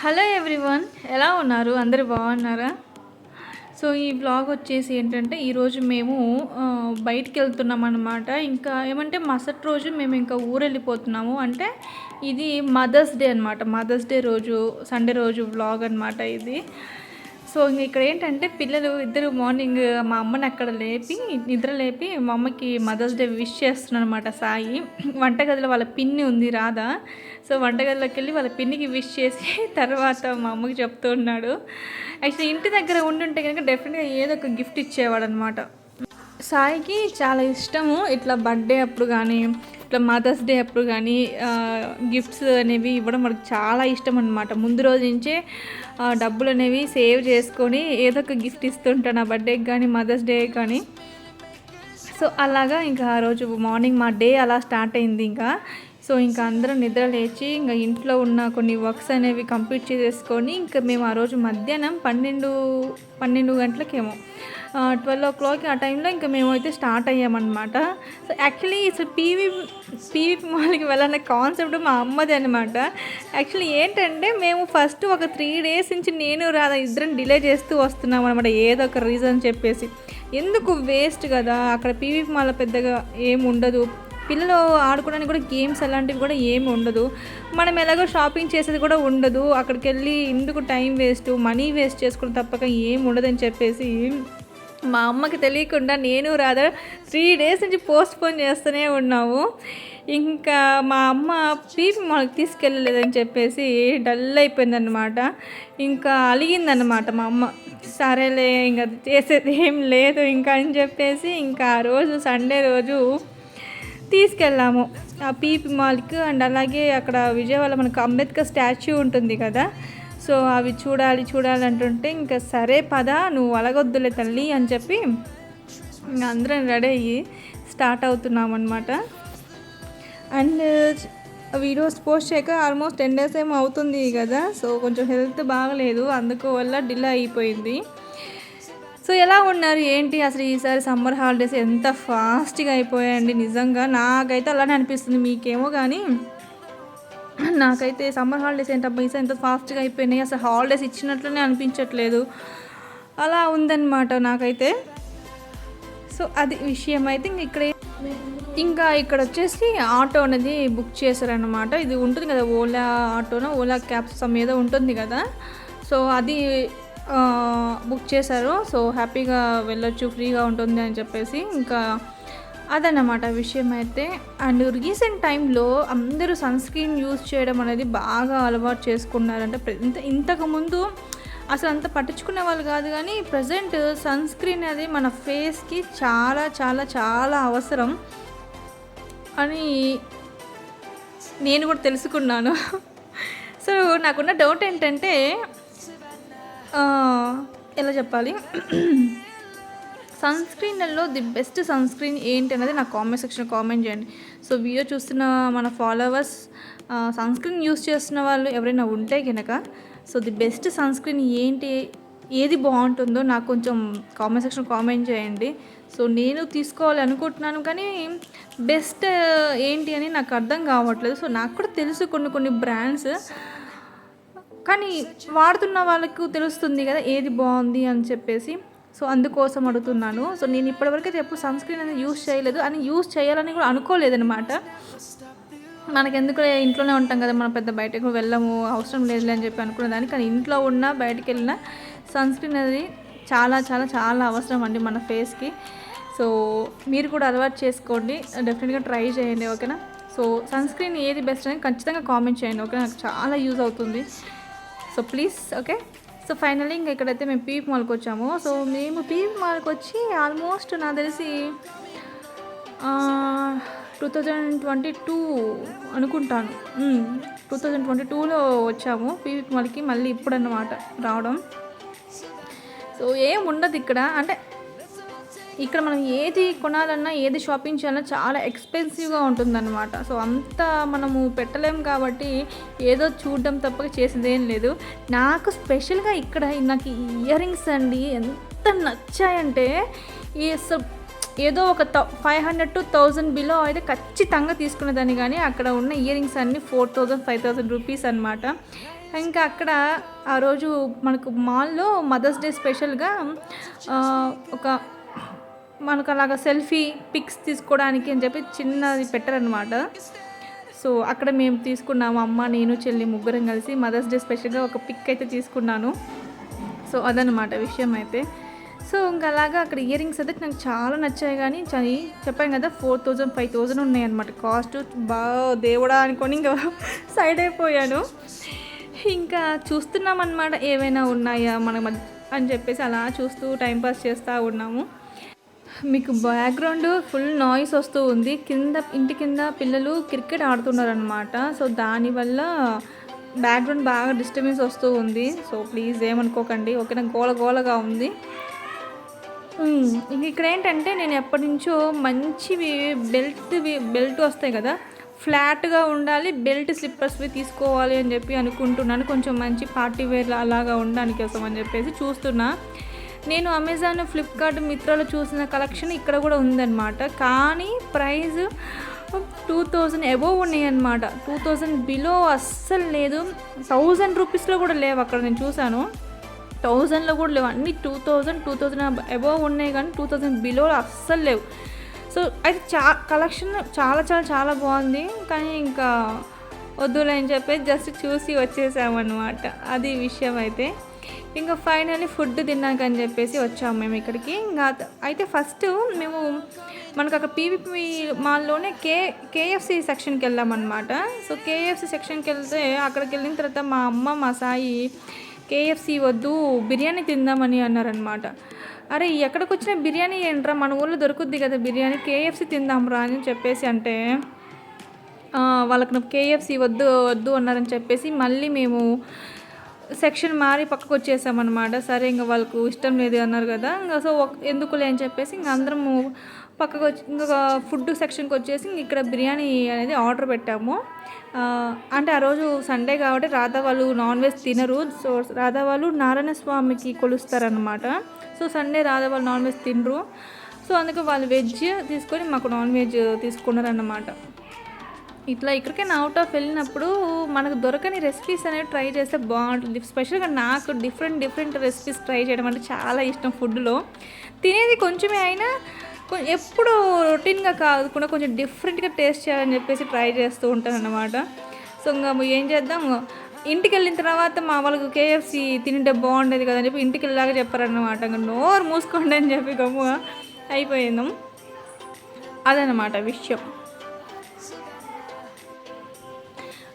Hello everyone ఎలా ఉన్నారు? అందరు బాగున్నారా? సో ఈ బ్లాగ్ వచ్చేసి ఏంటంటే ఈరోజు మేము బయటికి వెళ్తున్నాం అనమాట ఇంకా ఏమంటే మసటి రోజు మేము ఇంకా ఊరు వెళ్ళిపోతున్నాము అంటే ఇది మదర్స్ డే అనమాట మదర్స్ డే రోజు సండే రోజు బ్లాగ్ అనమాట ఇది. సో ఇంక ఇక్కడ ఏంటంటే పిల్లలు ఇద్దరు మార్నింగ్ మా అమ్మని అక్కడ లేపి నిద్ర లేపి మా అమ్మకి మదర్స్ డే విష్ చేస్తున్నాను అనమాట సాయి. వంటగదిలో వాళ్ళ పిన్ని ఉంది రాధా. సో వంటగదిలోకి వెళ్ళి వాళ్ళ పిన్నికి విష్ చేసి తర్వాత మా అమ్మకి చెప్తూ ఉన్నాడు. యాక్చువల్లీ ఇంటి దగ్గర ఉండుంటే కనుక డెఫినెట్గా ఏదో ఒక గిఫ్ట్ ఇచ్చేవాడు అనమాట సాయికి చాలా ఇష్టము. ఇట్లా బర్త్డే అప్పుడు కానీ ఇట్లా మదర్స్ డే అప్పుడు కానీ గిఫ్ట్స్ అనేవి ఇవ్వడం మనకు చాలా ఇష్టం అనమాట ముందు రోజు నుంచే డబ్బులు అనేవి సేవ్ చేసుకొని ఏదో ఒక గిఫ్ట్ ఇస్తుంటాను ఆ బర్త్డేకి కానీ మదర్స్ డే కానీ. సో అలాగా ఇంకా ఆ రోజు మార్నింగ్ మా డే అలా స్టార్ట్ అయింది ఇంకా. సో ఇంకా అందరం నిద్ర లేచి ఇంకా ఇంట్లో ఉన్న కొన్ని వర్క్స్ అనేవి కంప్లీట్ చేసేసుకొని ఇంకా మేము ఆ రోజు మధ్యాహ్నం పన్నెండు పన్నెండు గంటలకేమో ట్వెల్వ్ ఓ క్లాక్ ఆ టైంలో ఇంకా మేమైతే స్టార్ట్ అయ్యామన్నమాట. సో యాక్చువల్లీ అసలు పీవీ పీవీ మాల్కి వెళ్ళాలనే కాన్సెప్ట్ మా అమ్మది అనమాట యాక్చువల్లీ ఏంటంటే మేము ఫస్ట్ ఒక త్రీ డేస్ నుంచి నేను రాదా ఇద్దరం డిలే చేస్తూ వస్తున్నాం అనమాట ఏదో ఒక రీజన్ చెప్పేసి. ఎందుకు వేస్ట్ కదా? అక్కడ పీవీ మాల పెద్దగా ఏమి ఉండదు. పిల్లలు ఆడుకోవడానికి కూడా గేమ్స్ అలాంటివి కూడా ఏమి ఉండదు. మనం ఎలాగో షాపింగ్ చేసేది కూడా ఉండదు. అక్కడికి వెళ్ళి ఎందుకు టైం వేస్ట్ మనీ వేస్ట్ చేసుకుని తప్పక ఏమి ఉండదని చెప్పేసి మా అమ్మకి తెలియకుండా నేను రాదా త్రీ డేస్ నుంచి పోస్ట్ పోన్ చేస్తూనే ఉన్నాము. ఇంకా మా అమ్మ పీపీ మాకు తీసుకెళ్ళలేదని చెప్పేసి డల్ అయిపోయిందనమాట ఇంకా అలిగిందన్నమాట మా అమ్మ. సరేలే ఇంకా చేసేది ఏం లేదు ఇంకా అని చెప్పేసి ఇంకా ఆ రోజు సండే రోజు తీసుకెళ్ళాము. ఆ పీపీ మాల్కి అండ్ అలాగే అక్కడ విజయవాడ మనకు అంబేద్కర్ స్టాచ్యూ ఉంటుంది కదా సో అవి చూడాలి చూడాలి అంటుంటే ఇంకా సరే పద నువ్వు అలగొద్దులే తల్లి అని చెప్పి ఇంకా అందరం రెడీ అయ్యి స్టార్ట్ అవుతున్నాం అనమాట అండ్ వీడియోస్ పోస్ట్ చేయక ఆల్మోస్ట్ టెన్ డేస్ ఏమో అవుతుంది కదా సో కొంచెం హెల్త్ బాగలేదు అందుకు వల్ల డిలే అయిపోయింది. సో ఎలా ఉన్నారు ఏంటి అసలు ఈసారి సమ్మర్ హాలిడేస్ ఎంత ఫాస్ట్గా అయిపోయాయండి నిజంగా నాకైతే అలానే అనిపిస్తుంది మీకేమో కానీ నాకైతే సమ్మర్ హాలిడేస్ ఏంటబ్బా ఈసారి ఎంత ఫాస్ట్గా అయిపోయినాయి. అసలు హాలిడేస్ ఇచ్చినట్లనే అనిపించట్లేదు. అలా ఉందన్నమాట నాకైతే. సో అది విషయం. అయితే ఇంక ఇక్కడే ఇంకా ఇక్కడ వచ్చేసి ఆటో అనేది బుక్ చేశారనమాట ఇది ఉంటుంది కదా ఓలా ఆటోనో? ఓలా క్యాబ్స్ సమ్ ఏదో ఉంటుంది కదా. సో అది బుక్ చేశారు. సో హ్యాపీగా వెళ్ళొచ్చు ఫ్రీగా ఉంటుంది అని చెప్పేసి ఇంకా అదన్నమాట విషయం అయితే. అండ్ రీసెంట్ టైంలో అందరూ సన్ స్క్రీన్ యూజ్ చేయడం అనేది బాగా అలవాటు చేసుకున్నారంటే. ఇంత ఇంతకుముందు అసలు అంత పట్టించుకునే వాళ్ళు కాదు కానీ ప్రజెంట్ సన్ స్క్రీన్ అనేది మన ఫేస్కి చాలా చాలా చాలా అవసరం అని నేను కూడా తెలుసుకున్నాను. సో నాకున్న డౌట్ ఏంటంటే ఎలా చెప్పాలి? సన్ స్క్రీన్లలో ది బెస్ట్ సన్స్క్రీన్ ఏంటి అనేది నా కామెంట్ సెక్షన్లో కామెంట్ చేయండి. సో వీడియో చూస్తున్న మన ఫాలోవర్స్ సన్ స్క్రీన్ యూస్ చేస్తున్న వాళ్ళు ఎవరైనా ఉంటే కనుక so the best sunscreen ఏంటి ఏది బాగుంటుందో నాకు కొంచెం కామెంట్ సెక్షన్ కామెంట్ చేయండి. సో నేను తీసుకోవాలి అనుకుంటున్నాను కానీ బెస్ట్ ఏంటి అని నాకు అర్థం కావట్లేదు. సో నాకు కూడా తెలుసు కొన్ని కొన్ని బ్రాండ్స్. కానీ వాడుతున్న వాళ్ళకు తెలుస్తుంది కదా ఏది బాగుంది అని చెప్పేసి. సో అందుకోసం అడుగుతున్నాను. సో నేను ఇప్పటివరకైతే ఎప్పుడు సన్ స్క్రీన్ అనేది యూస్ చేయలేదు. అని యూస్ చేయాలని కూడా అనుకోలేదనమాట మనకెందుకు ఇంట్లోనే ఉంటాం కదా మనం పెద్ద బయటకు వెళ్ళము అవసరం లేదులే అని చెప్పి అనుకునే దాన్ని కానీ ఇంట్లో ఉన్న బయటకు వెళ్ళిన సన్ స్క్రీన్ అనేది చాలా చాలా చాలా అవసరం అండి మన ఫేస్కి. సో మీరు కూడా అలవాటు చేసుకోండి. డెఫినెట్గా ట్రై చేయండి ఓకేనా? సో సన్ స్క్రీన్ ఏది బెస్ట్ అని ఖచ్చితంగా కామెంట్ చేయండి ఓకే నాకు చాలా యూజ్ అవుతుంది. So please okay? So finally ఇంకా ఇక్కడైతే మేము పీప్ మాల్కి వచ్చాము. సో మేము పీప్ మాల్కి వచ్చి ఆల్మోస్ట్ నాకు తెలిసి టూ థౌజండ్ ట్వంటీ టూ అనుకుంటాను. టూ థౌజండ్ ట్వంటీ టూలో వచ్చాము పీపీ మాల్కి మళ్ళీ ఇప్పుడు అన్నమాట రావడం. సో ఏం ఉండదు ఇక్కడ. అంటే ఇక్కడ మనం ఏది కొనాలన్నా ఏది షాపింగ్ చేయాలన్నా చాలా ఎక్స్పెన్సివ్గా ఉంటుందన్నమాట. సో అంత మనము పెట్టలేం కాబట్టి ఏదో చూడడం తప్ప చేసేదేం లేదు. నాకు స్పెషల్గా ఇక్కడ నాకు ఇయర్ రింగ్స్ అండి ఎంత నచ్చాయంటే ఈ ఏదో ఒక five hundred to thousand below అయితే ఖచ్చితంగా తీసుకునేదాన్ని కానీ అక్కడ ఉన్న ఇయర్ రింగ్స్ అన్నీ four thousand five thousand rupees అనమాట ఇంకా అక్కడ ఆ రోజు మనకు మాల్లో మదర్స్ డే స్పెషల్గా ఒక మనకు అలాగ సెల్ఫీ పిక్స్ తీసుకోవడానికి అని చెప్పి చిన్నది పెట్టారనమాట సో అక్కడ మేము తీసుకున్నాము అమ్మ నేను చెల్లి ముగ్గురం కలిసి మదర్స్ డే స్పెషల్గా ఒక పిక్ అయితే తీసుకున్నాను. సో అదనమాట విషయం అయితే. సో ఇంకా అలాగా అక్కడ ఇయర్ రింగ్స్ అయితే నాకు చాలా నచ్చాయి కానీ చని చెప్పాను కదా ఫోర్ థౌజండ్ ఫైవ్ థౌజండ్ ఉన్నాయన్నమాట. కాస్ట్ బాగా దేవుడా అనుకొని ఇంకా సైడ్ అయిపోయాను. ఇంకా చూస్తున్నాం అనమాట ఏవైనా ఉన్నాయా మన అని చెప్పేసి అలా చూస్తూ టైంపాస్ చేస్తూ ఉన్నాము. మీకు బ్యాక్గ్రౌండ్ ఫుల్ నాయిస్ వస్తూ ఉంది. కింద ఇంటి కింద పిల్లలు క్రికెట్ ఆడుతున్నారు అనమాట సో దానివల్ల బ్యాక్గ్రౌండ్ బాగా డిస్టర్బెన్స్ వస్తూ ఉంది. సో ప్లీజ్ ఏమనుకోకండి. ఓకేనా? గోల గోలగా ఉంది. ఇక్కడ ఏంటంటే నేను ఎప్పటి నుంచో మంచివి బెల్ట్ బెల్ట్ వస్తాయి కదా. ఫ్లాట్గా ఉండాలి బెల్ట్ స్లిప్పర్స్వి తీసుకోవాలి అని చెప్పి అనుకుంటున్నాను. కొంచెం మంచి పార్టీ వేర్ అలాగా ఉండడానికి కోసం అని చెప్పేసి చూస్తున్నా. నేను అమెజాన్ ఫ్లిప్కార్ట్ మిత్రాలు చూసిన కలెక్షన్ ఇక్కడ కూడా ఉందన్నమాట. కానీ ప్రైస్ టూ థౌజండ్ అబోవ్ ఉన్నాయి అనమాట టూ థౌజండ్ బిలో అస్సలు లేదు. థౌజండ్ రూపీస్లో కూడా లేవు అక్కడ నేను చూశాను. థౌజండ్లో కూడా లేవు. అన్ని two thousand two thousand above ఉన్నాయి కానీ టూ థౌజండ్ బిలో అస్సలు లేవు. సో అయితే చా కలెక్షన్ చాలా చాలా చాలా బాగుంది. కానీ ఇంకా వద్దులే అని చెప్పేసి జస్ట్ చూసి వచ్చేసామన్నమాట. అది విషయం అయితే. ఇంకా ఫైనల్లీ ఫుడ్ తిన్నాకని చెప్పేసి వచ్చాము మేము ఇక్కడికి. ఇంకా అయితే ఫస్ట్ మేము మనకు అక్కడ పీవీపీ మాల్లోనే కే కేఎఫ్సి సెక్షన్కి వెళ్ళామన్నమాట. సో కేఎఫ్సి సెక్షన్కి వెళ్తే అక్కడికి వెళ్ళిన తర్వాత మా అమ్మ మా సాయి కేఎఫ్సి వద్దు బిర్యానీ తిందామని అన్నారనమాట అరే ఎక్కడికి వచ్చిన బిర్యానీ ఏంట్రా? మన ఊళ్ళో దొరుకుద్ది కదా బిర్యానీ కేఎఫ్సి తిందాంరా అని చెప్పేసి అంటే వాళ్ళకి కేఎఫ్సి వద్దు వద్దు అన్నారని చెప్పేసి మళ్ళీ మేము సెక్షన్ మారి పక్కకు వచ్చేసామన్నమాట సరే ఇంకా వాళ్ళకు ఇష్టం లేదు అన్నారు కదా. ఇంకా సో ఎందుకులే అని చెప్పేసి ఇంకా అందరము పక్కకు వచ్చి ఇంకా ఫుడ్ సెక్షన్కి వచ్చేసి ఇక్కడ బిర్యానీ అనేది ఆర్డర్ పెట్టాము. అంటే ఆ రోజు సండే కాబట్టి రాధా వాళ్ళు నాన్ వెజ్ తినరు. సో రాధా వాళ్ళు నారాయణ స్వామికి కొలుస్తారనమాట సో సండే రాధా వాళ్ళు నాన్ వెజ్ తినరు. సో అందుకే వాళ్ళు వెజ్ తీసుకొని మాకు నాన్ వెజ్ తీసుకున్నారన్నమాట. ఇట్లా ఎక్కడికైనా అవుట్ ఆఫ్ వెళ్ళినప్పుడు మనకు దొరకని రెసిపీస్ అనేవి ట్రై చేస్తే బాగుంటుంది. స్పెషల్గా నాకు డిఫరెంట్ డిఫరెంట్ రెసిపీస్ ట్రై చేయడం అంటే చాలా ఇష్టం ఫుడ్లో తినేది కొంచెమే అయినా కొ- ఎప్పుడు రొటీన్గా కాకుండా కొంచెం డిఫరెంట్గా టేస్ట్ చేయాలని చెప్పేసి ట్రై చేస్తూ ఉంటాను అన్నమాట సో ఇంకా ఏం చేద్దాం? ఇంటికి వెళ్ళిన తర్వాత మా వాళ్ళకి కేఎఫ్సి తింటే బాగుండేది కదా అని చెప్పి ఇంటికి వెళ్ళాక చెప్పారన్నమాట. ఇంకా నోరు మూసుకోండి అని చెప్పి గమ్ముగా అయిపోయిందాం. అదనమాట విషయం.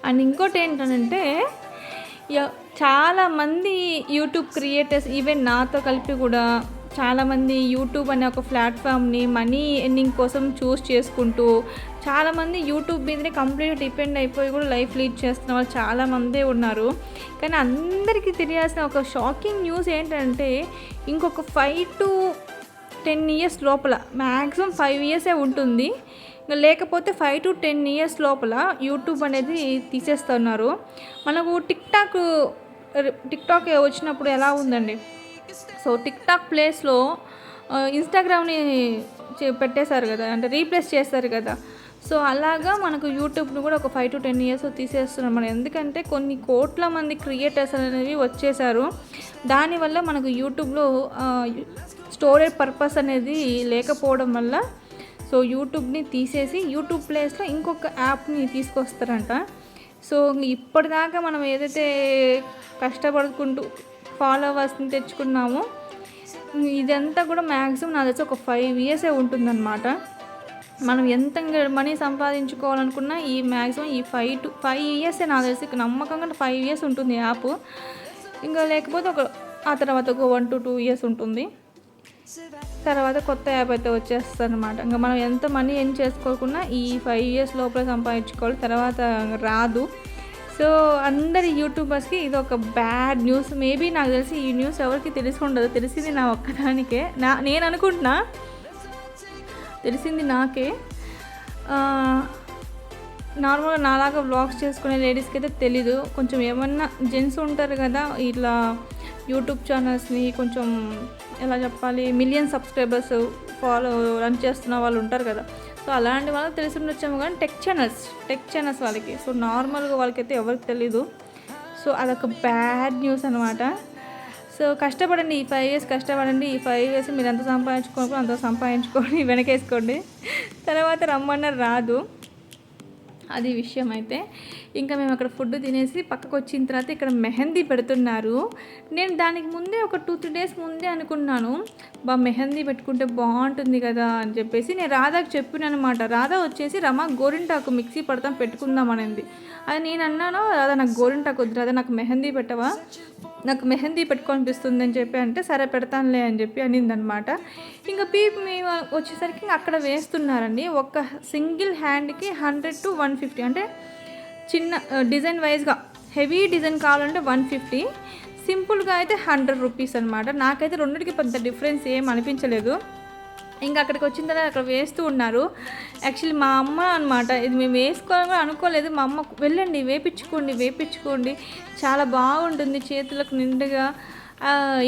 అండ్ ఇంకోటి ఏంటంటే చాలామంది యూట్యూబ్ క్రియేటర్స్ ఈవెన్ నాతో కలిపి కూడా చాలామంది యూట్యూబ్ అనే ఒక ప్లాట్ఫామ్ని మనీ ఎర్నింగ్ కోసం చూస్ చేసుకుంటూ చాలామంది యూట్యూబ్ మీదనే కంప్లీట్గా డిపెండ్ అయిపోయి కూడా లైఫ్ లీడ్ చేస్తున్న వాళ్ళు చాలామందే ఉన్నారు. కానీ అందరికీ తెలియాల్సిన ఒక షాకింగ్ న్యూస్ ఏంటంటే ఇంకొక ఫైవ్ టు టెన్ ఇయర్స్ లోపల మ్యాక్సిమం ఫైవ్ ఇయర్సే ఉంటుంది. ఇంకా లేకపోతే ఫైవ్ టు టెన్ ఇయర్స్ లోపల యూట్యూబ్ అనేది తీసేస్తున్నారు. మనకు టిక్ టాక్ టిక్ టాక్ వచ్చినప్పుడు ఎలా ఉందండి? సో టిక్ టాక్ ప్లేస్లో ఇన్స్టాగ్రామ్ని చే- పెట్టేశారు కదా అంటే రీప్లేస్ చేస్తారు కదా. సో అలాగా మనకు యూట్యూబ్ని కూడా ఒక ఫైవ్ టు టెన్ ఇయర్స్ తీసేస్తున్నాం మనం ఎందుకంటే కొన్ని కోట్ల మంది క్రియేటర్స్ అనేవి వచ్చేసారు దానివల్ల మనకు యూట్యూబ్లో స్టోరేజ్ పర్పస్ అనేది లేకపోవడం వల్ల సో యూట్యూబ్ని తీసేసి యూట్యూబ్ ప్లేస్లో ఇంకొక యాప్ని తీసుకొస్తారంట. సో ఇప్పటిదాకా మనం ఏదైతే కష్టపడుకుంటూ ఫాలోవర్స్ని తెచ్చుకున్నామో ఇదంతా కూడా మ్యాక్సిమం నా తెలిసి ఒక ఫైవ్ ఇయర్సే ఉంటుందన్నమాట. మనం ఎంత మనీ సంపాదించుకోవాలనుకున్నా ఈ మ్యాక్సిమం ఈ ఫైవ్ టు ఫైవ్ ఇయర్సే నా తెలిసి నమ్మకంగా ఫైవ్ ఇయర్స్ ఉంటుంది యాప్. ఇంకా లేకపోతే ఒక ఆ తర్వాత ఒక వన్ టు టూ ఇయర్స్ ఉంటుంది. తర్వాత కొత్త యాప్ అయితే వచ్చేస్తుంది అనమాట ఇంకా మనం ఎంత మనీ ఏం చేసుకోకుండా ఈ ఫైవ్ ఇయర్స్ లోపల సంపాదించుకోవాలి తర్వాత రాదు. సో అందరి యూట్యూబర్స్కి ఇది ఒక బ్యాడ్ న్యూస్. మేబీ నాకు తెలిసి ఈ న్యూస్ ఎవరికి తెలిసి ఉండదు తెలిసింది నా ఒక్కదానికే. నా నేను అనుకుంటున్నా. తెలిసింది నాకే. నార్మల్గా నాలాగా బ్లాగ్స్ చేసుకునే లేడీస్కి అయితే తెలీదు. కొంచెం ఏమన్నా జెంట్స్ ఉంటారు కదా ఇట్లా యూట్యూబ్ ఛానల్స్ని కొంచెం ఎలా చెప్పాలి మిలియన్ సబ్స్క్రైబర్స్ ఫాలో రన్ చేస్తున్న వాళ్ళు ఉంటారు కదా. సో అలాంటి వాళ్ళకి తెలిసి ఉండొచ్చేమో కానీ టెక్ ఛానల్స్ టెక్ ఛానల్స్ వాళ్ళకి. సో నార్మల్గా వాళ్ళకైతే ఎవరికి తెలీదు. సో అదొక బ్యాడ్ న్యూస్ అనమాట సో కష్టపడండి ఈ ఫైవ్ ఇయర్స్ కష్టపడండి ఈ ఫైవ్ ఇయర్స్ మీరు ఎంత సంపాదించుకోవాలి అంత సంపాదించుకొని వెనకేసుకోండి. తర్వాత రమ్మన్నారు రాదు. అది విషయం అయితే ఇంకా మేము అక్కడ ఫుడ్ తినేసి పక్కకు వచ్చిన తర్వాత ఇక్కడ మెహందీ పెడుతున్నారు. నేను దానికి ముందే ఒక టూ త్రీ డేస్ ముందే అనుకున్నాను. బా మెహందీ పెట్టుకుంటే బాగుంటుంది కదా అని చెప్పేసి నేను రాధాకి చెప్పిన అనమాట. రాధా వచ్చేసి రమ గోరింటాకు మిక్సీ పడతాం పెట్టుకుందాం అనింది. అది నేను అన్నాను రాధా నాకు గోరింటాకు వద్దు రాధా నాకు మెహందీ పెట్టవా? నాకు మెహందీ పెట్టుకొనిపిస్తుంది అని చెప్పి అంటే సరే పెడతానులే అని చెప్పి అనిందనమాట. ఇంకా పీప్ మేము వచ్చేసరికి ఇంకా అక్కడ వేస్తున్నారండి. ఒక సింగిల్ హ్యాండ్కి హండ్రెడ్ టు వన్ ఫిఫ్టీ అంటే చిన్న డిజైన్ వైజ్గా హెవీ డిజైన్ కావాలంటే వన్ ఫిఫ్టీ సింపుల్గా అయితే హండ్రెడ్ రూపీస్ అనమాట నాకైతే రెండింటికి పెద్ద డిఫరెన్స్ ఏం అనిపించలేదు. ఇంకా అక్కడికి వచ్చిన తర్వాత అక్కడ వేస్తూ ఉన్నారు. యాక్చువల్లీ మా అమ్మ అనమాట ఇది మేము వేసుకోవాలని కూడా అనుకోలేదు. మా అమ్మ వెళ్ళండి వేపించుకోండి వేపించుకోండి. చాలా బాగుంటుంది చేతులకు నిండుగా.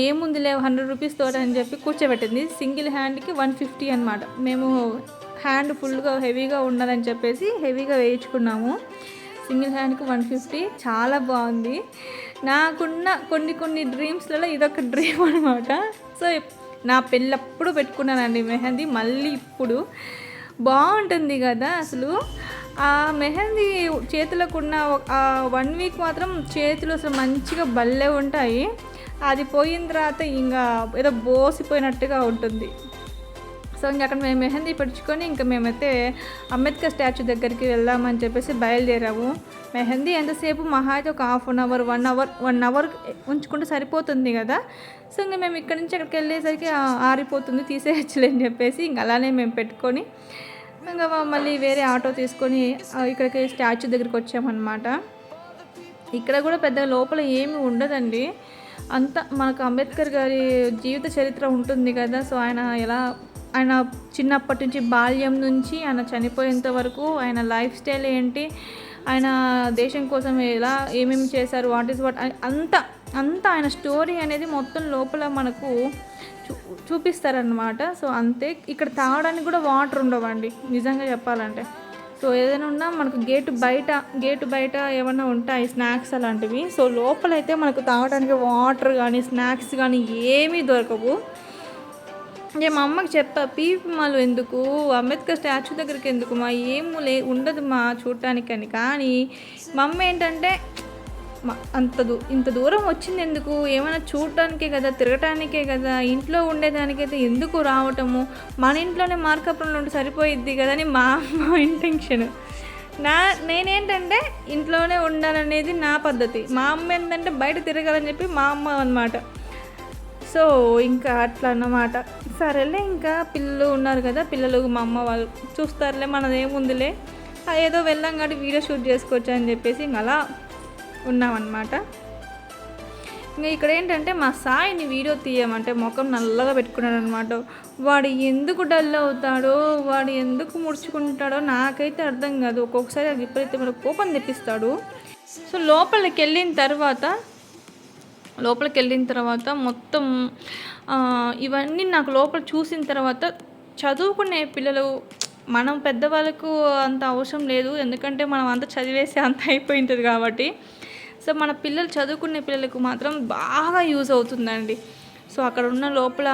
ఏముంది లేవు హండ్రెడ్ రూపీస్ తోట అని చెప్పి కూర్చోబెట్టింది. సింగిల్ హ్యాండ్కి వన్ ఫిఫ్టీ అనమాట మేము హ్యాండ్ ఫుల్గా హెవీగా ఉండాలని చెప్పేసి హెవీగా వేయించుకున్నాము. సింగిల్ హ్యాండ్కి వన్ ఫిఫ్టీ. చాలా బాగుంది. నాకున్న కొన్ని కొన్ని డ్రీమ్స్లలో ఇదొక డ్రీమ్ అనమాట సో నా పెళ్ళప్పుడు పెట్టుకున్నానండి మెహందీ. మళ్ళీ ఇప్పుడు బాగుంటుంది కదా అసలు. ఆ మెహందీ చేతులకు ఉన్న ఆ వన్ వీక్ మాత్రం చేతులు అసలు మంచిగా భలే ఉంటాయి. అది పోయిన తర్వాత ఇంకా ఏదో బోసిపోయినట్టుగా ఉంటుంది. సో ఇంకా అక్కడ మేము మెహందీ పెట్టుకొని ఇంకా మేమైతే అంబేద్కర్ స్టాచ్యూ దగ్గరికి వెళ్దామని చెప్పేసి బయలుదేరాము. మెహందీ ఎంతసేపు? మహా అయితే ఒక half an hour one hour one hour ఉంచుకుంటే సరిపోతుంది కదా. సో ఇంకా మేము ఇక్కడి నుంచి అక్కడికి వెళ్ళేసరికి ఆరిపోతుంది తీసేయచ్చులేని చెప్పేసి ఇంకా అలానే మేము పెట్టుకొని ఇంకా మళ్ళీ వేరే ఆటో తీసుకొని ఇక్కడికి స్టాచ్యూ దగ్గరికి వచ్చామన్నమాట. ఇక్కడ కూడా పెద్ద లోపల ఏమి ఉండదండి. అంత మనకు అంబేద్కర్ గారి జీవిత చరిత్ర ఉంటుంది కదా. సో ఆయన ఎలా ఆయన చిన్నప్పటి నుంచి బాల్యం నుంచి ఆయన చనిపోయేంత వరకు ఆయన లైఫ్ స్టైల్ ఏంటి ఆయన దేశం కోసం ఎలా ఏమేమి చేశారు వాట్ ఈస్ వాట్ అంత అంత ఆయన స్టోరీ అనేది మొత్తం లోపల మనకు చూ చూపిస్తారనమాట సో అంతే ఇక్కడ తాగడానికి కూడా వాటర్ ఉండవండి నిజంగా చెప్పాలంటే. సో ఏదైనా ఉన్నా మనకు గేటు బయట గేటు బయట ఏమైనా ఉంటాయి స్నాక్స్ అలాంటివి. సో లోపలైతే మనకు తాగడానికి వాటర్ కానీ స్నాక్స్ కానీ ఏమీ దొరకవు. నేను మా అమ్మకి చెప్పా పీపీ మాలు ఎందుకు? అంబేద్కర్ స్టాచ్యూ దగ్గరికి ఎందుకు? మా ఏమూ లే ఉండదు మా చూడటానికని కానీ మా అమ్మ ఏంటంటే అంత దూ ఇంత దూరం వచ్చింది ఎందుకు? ఏమైనా చూడటానికే కదా తిరగటానికే కదా ఇంట్లో ఉండేదానికైతే ఎందుకు రావటము? మన ఇంట్లోనే మార్కప్రంలో ఉంటే సరిపోయిద్ది కదా అని మా అమ్మ ఇంటెన్షన్. నా నేనేంటంటే ఇంట్లోనే ఉండాలనేది నా పద్ధతి. మా అమ్మ ఏంటంటే బయట తిరగాలని చెప్పి మా అమ్మ అన్నమాట. సో ఇంకా అట్లా అన్నమాట. సరేలే ఇంకా పిల్లలు ఉన్నారు కదా పిల్లలు మా అమ్మ వాళ్ళు చూస్తారులే మనదేముందిలే ఏదో వెళ్ళాం కాబట్టి వీడియో షూట్ చేసుకోవచ్చు అని చెప్పేసి ఇంక అలా ఉన్నామన్నమాట. ఇంకా ఇక్కడ ఏంటంటే మా సాయిని వీడియో తీయమంటే ముఖం నల్లగా పెట్టుకున్నాడు అనమాట వాడు ఎందుకు డల్ అవుతాడో వాడు ఎందుకు ముడుచుకుంటాడో నాకైతే అర్థం కాదు. ఒక్కొక్కసారి అది విపరీతమైన కోపం తెప్పిస్తాడు. సో లోపలికి వెళ్ళిన తర్వాత లోపలికి వెళ్ళిన తర్వాత మొత్తం ఇవన్నీ నాకు లోపల చూసిన తర్వాత చదువుకునే పిల్లలు మనం పెద్దవాళ్ళకు అంత అవసరం లేదు. ఎందుకంటే మనం అంత చదివేసి అంత అయిపోయింటుంది కాబట్టి. సో మన పిల్లలు చదువుకునే పిల్లలకు మాత్రం బాగా యూజ్ అవుతుందండి. సో అక్కడ ఉన్న లోపల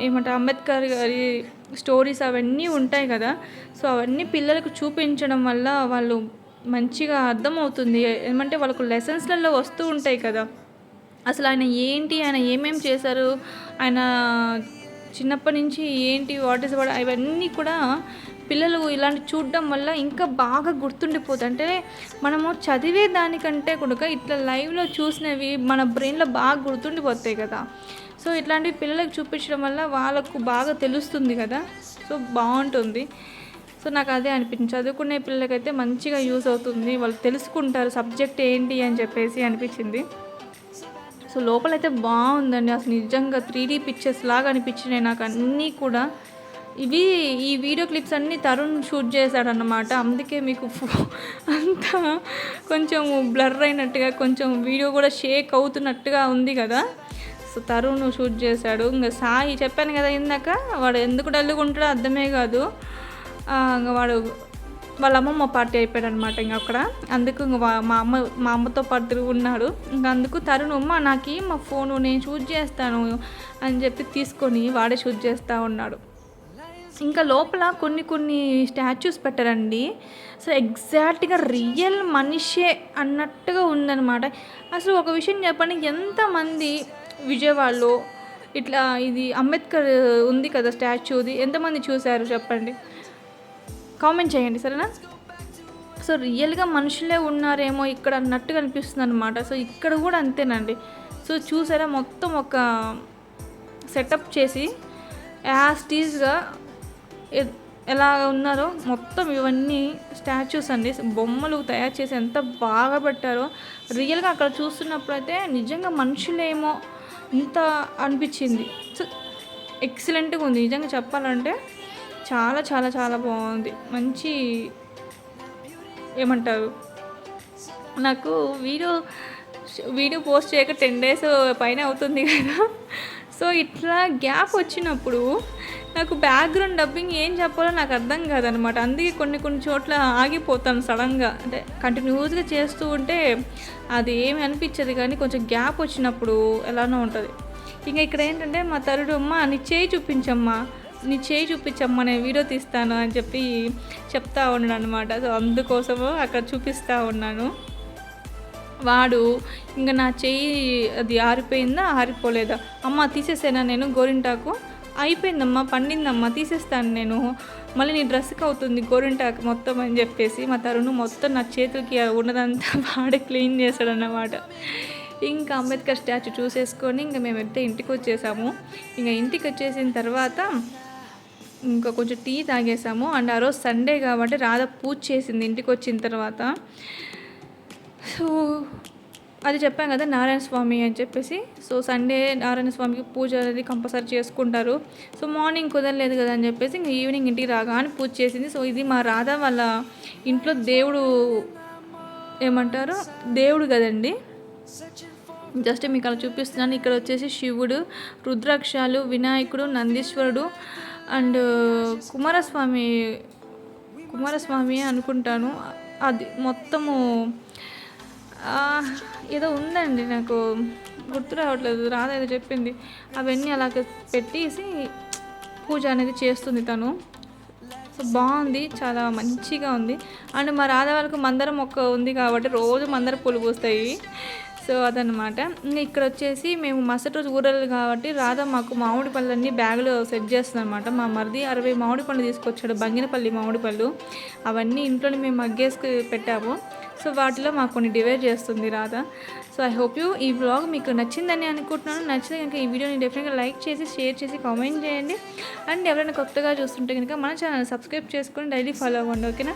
ఏమంటారు అంబేద్కర్ గారి స్టోరీస్ అవన్నీ ఉంటాయి కదా. సో అవన్నీ పిల్లలకు చూపించడం వల్ల వాళ్ళు మంచిగా అర్థమవుతుంది. ఏమంటే వాళ్ళకు లెసన్స్లలో వస్తూ ఉంటాయి కదా. అసలు ఆయన ఏంటి? ఆయన ఏమేం చేశారు? ఆయన చిన్నప్పటి నుంచి ఏంటి? What is what? అవన్నీ కూడా పిల్లలు ఇలాంటి చూడడం వల్ల ఇంకా బాగా గుర్తుండిపోతుంది అంటే మనము చదివే దానికంటే కనుక ఇట్లా లైవ్లో చూసినవి మన బ్రెయిన్లో బాగా గుర్తుండిపోతాయి కదా. సో ఇట్లాంటివి పిల్లలకు చూపించడం వల్ల వాళ్ళకు బాగా తెలుస్తుంది కదా. సో బాగుంటుంది. సో నాకు అదే అనిపించింది. చదువుకునే పిల్లలకైతే మంచిగా యూస్ అవుతుంది. వాళ్ళు తెలుసుకుంటారు సబ్జెక్ట్ ఏంటి అని చెప్పేసి అనిపించింది. సో లోపలైతే బాగుందండి. అసలు నిజంగా త్రీ డీ పిక్చర్స్ లాగా అనిపించినాయి నాకు అన్నీ కూడా. ఇవి ఈ వీడియో క్లిప్స్ అన్నీ తరుణ్ షూట్ చేశాడన్నమాట. అందుకే మీకు అంతా కొంచెం బ్లర్ అయినట్టుగా కొంచెం వీడియో కూడా షేక్ అవుతున్నట్టుగా ఉంది కదా. సో తరుణ్ షూట్ చేశాడు. ఇంకా సాయి చెప్పాను కదా ఇందాక వాడు ఎందుకు డల్లుగా ఉంటాడో అర్థమే కాదు. ఇంకా వాడు వాళ్ళ అమ్మమ్మ పార్టీ అయిపోయాడు అనమాట ఇంక అక్కడ. అందుకు ఇంక మా అమ్మ మా అమ్మతో పాటు ఉన్నాడు. ఇంకా అందుకు తరుణ్ అమ్మ నాకు మా ఫోను? నేను షూట్ చేస్తాను అని చెప్పి తీసుకొని వాడే షూట్ చేస్తూ ఉన్నాడు. ఇంకా లోపల కొన్ని కొన్ని స్టాచ్యూస్ పెట్టారండి. సో ఎగ్జాక్ట్గా రియల్ మనిషే అన్నట్టుగా ఉందన్నమాట అసలు ఒక విషయం చెప్పండి ఎంతమంది విజయవాడలో ఇట్లా ఇది అంబేద్కర్ ఉంది కదా స్టాచ్యూది? ఎంతమంది చూశారు చెప్పండి? కామెంట్ చేయండి సరేనా? సో రియల్గా మనుషులే ఉన్నారేమో ఇక్కడ అన్నట్టుగా అనిపిస్తుంది అనమాట సో ఇక్కడ కూడా అంతేనండి. సో చూసారా మొత్తం ఒక సెటప్ చేసి యాస్టీజ్గా ఎలా ఉన్నారో మొత్తం ఇవన్నీ స్టాచ్యూస్ అండి. బొమ్మలు తయారు చేసి ఎంత బాగా పెట్టారో రియల్గా అక్కడ చూస్తున్నప్పుడు అయితే నిజంగా మనుషులేమో ఇంత అనిపించింది. సో ఎక్సలెంట్గా ఉంది. నిజంగా చెప్పాలంటే చాలా చాలా చాలా బాగుంది. మంచి ఏమంటారు? నాకు వీడియో వీడియో పోస్ట్ చేయక టెన్ డేస్ పైన అవుతుంది కదా. సో ఇట్లా గ్యాప్ వచ్చినప్పుడు నాకు బ్యాక్గ్రౌండ్ డబ్బింగ్ ఏం చెప్పాలో నాకు అర్థం కాదనమాట. అందుకే కొన్ని కొన్ని చోట్ల ఆగిపోతాను సడన్గా. అంటే కంటిన్యూస్గా చేస్తూ ఉంటే అది ఏమి అనిపించదు కానీ కొంచెం గ్యాప్ వచ్చినప్పుడు ఎలానో ఉంటుంది. ఇంకా ఇక్కడ ఏంటంటే మా తరుడు అమ్మ నీ చేయి చూపించమ్మా. నీ చేయి చూపించమ్మా నేను వీడియో తీస్తాను అని చెప్పి చెప్తా ఉన్నాడు అనమాట సో అందుకోసము అక్కడ చూపిస్తూ ఉన్నాను. వాడు ఇంకా నా చెయ్యి అది ఆరిపోయిందా? ఆరిపోలేదా? అమ్మ తీసేసానా నేను గోరింటాకు? అయిపోయిందమ్మా పండిందమ్మా తీసేస్తాను నేను. మళ్ళీ నీ డ్రెస్కి అవుతుంది గోరింటాకు మొత్తం అని చెప్పేసి మా తరుణ్ మొత్తం నా చేతులకి ఉన్నదంతా వాడే క్లీన్ చేశాడన్నమాట. ఇంకా అంబేద్కర్ స్టాచ్యూ చూసేసుకొని ఇంకా మేమైతే ఇంటికి వచ్చేసాము. ఇంకా ఇంటికి వచ్చేసిన తర్వాత ఇంకా కొంచెం టీ తాగేసాము. అండ్ ఆ రోజు సండే కాబట్టి రాధ పూజ చేసింది ఇంటికి వచ్చిన తర్వాత. సో అది చెప్పాం కదా నారాయణ స్వామి అని చెప్పేసి. సో సండే నారాయణ స్వామికి పూజ అనేది కంపల్సరీ చేసుకుంటారు. సో మార్నింగ్ కుదరలేదు కదా అని చెప్పేసి ఇంక ఈవినింగ్ ఇంటికి రాగానే పూజ చేసింది. సో ఇది మా రాధ వాళ్ళ ఇంట్లో దేవుడు ఏమంటారు? దేవుడు కదండి. జస్ట్ మీకు అలా చూపిస్తున్నాను. ఇక్కడ వచ్చేసి శివుడు రుద్రాక్షాలు వినాయకుడు నందీశ్వరుడు అండ్ కుమారస్వామి కుమారస్వామి అనుకుంటాను. అది మొత్తము ఏదో ఉందండి నాకు గుర్తు రావట్లేదు రాధ ఏదో చెప్పింది. అవన్నీ అలాగే పెట్టేసి పూజ అనేది చేస్తుంది తను. సో బాగుంది చాలా మంచిగా ఉంది. అండ్ మా రాధ వాళ్ళకు మందరం మొక్క ఉంది కాబట్టి రోజు మందర పూలు పూస్తాయి. సో అదనమాట ఇక్కడ వచ్చేసి మేము మరుసటి రోజు ఊరలు కాబట్టి రాధ మాకు మామిడి పళ్ళన్నీ బ్యాగులో సెట్ చేస్తుంది అనమాట మా మరిది అరవై మామిడి పళ్ళు తీసుకొచ్చాడు బంగినపల్లి మామిడి పళ్ళు అవన్నీ ఇంట్లోనే మేము మగ్గేసుకు పెట్టాము. సో వాటిలో మాకు కొన్ని డివైడ్ చేస్తుంది Radha. So I hope you ఈ బ్లాగ్ మీకు నచ్చిందని అనుకుంటున్నాను. నచ్చితే కనుక ఈ వీడియోని డెఫినెట్గా లైక్ చేసి షేర్ చేసి కామెంట్ చేయండి. అండ్ ఎవరైనా కొత్తగా చూస్తుంటే కనుక మన ఛానల్ సబ్స్క్రైబ్ చేసుకొని డైలీ ఫాలో అవ్వండి ఓకేనా?